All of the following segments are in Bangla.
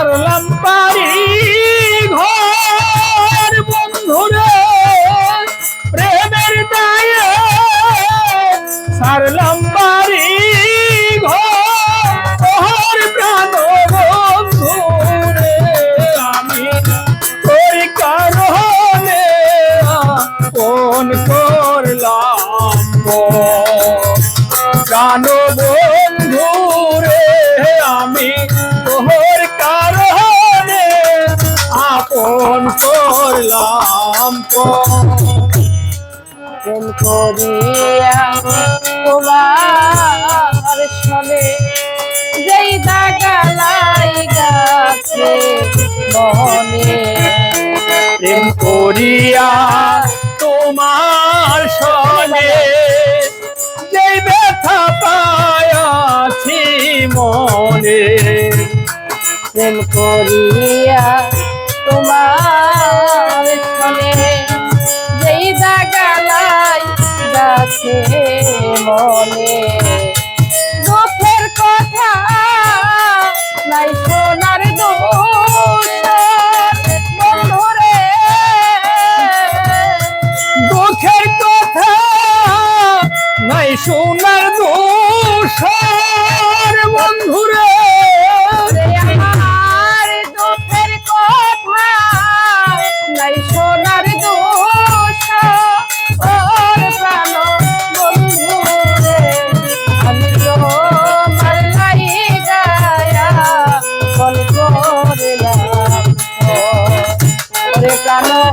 সারলাম পারি ঘর, বন্ধুরে, প্রেমের দায়ে সারলাম বাড়ি ঘর প্রাণ আমি তোর কারণে কোন করলাম। প্রাণ প্রেম করিয়া তোমার সনে যেই দাগালাই গাছে মনে। প্রেম করিয়া তোমার সনে যে ব্যথা পায়াছি মনে। প্রেম করিয়া তোমার গাছে মনে।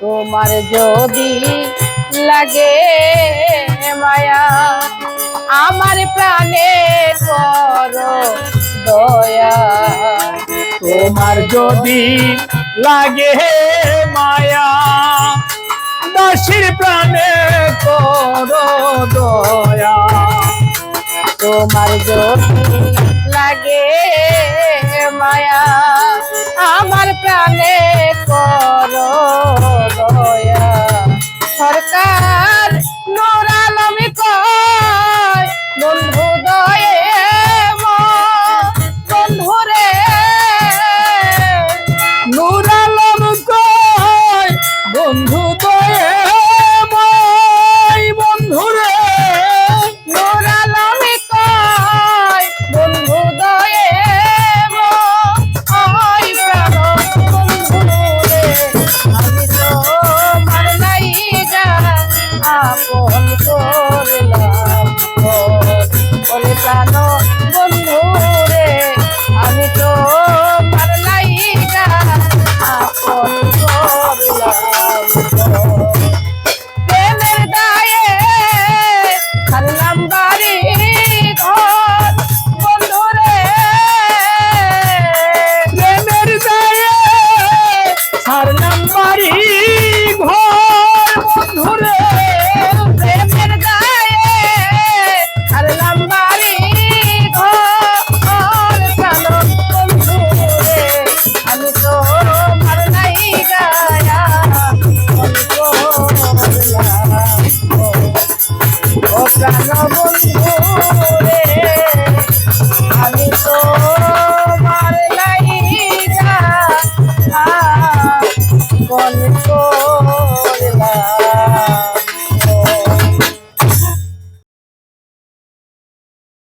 তোমার যদি লাগে মায়া আমার প্রাণে করো দয়া। তোমার যদি লাগে মায়া দাসির প্রাণে করো দয়া। তোমার যদি লাগে মায়া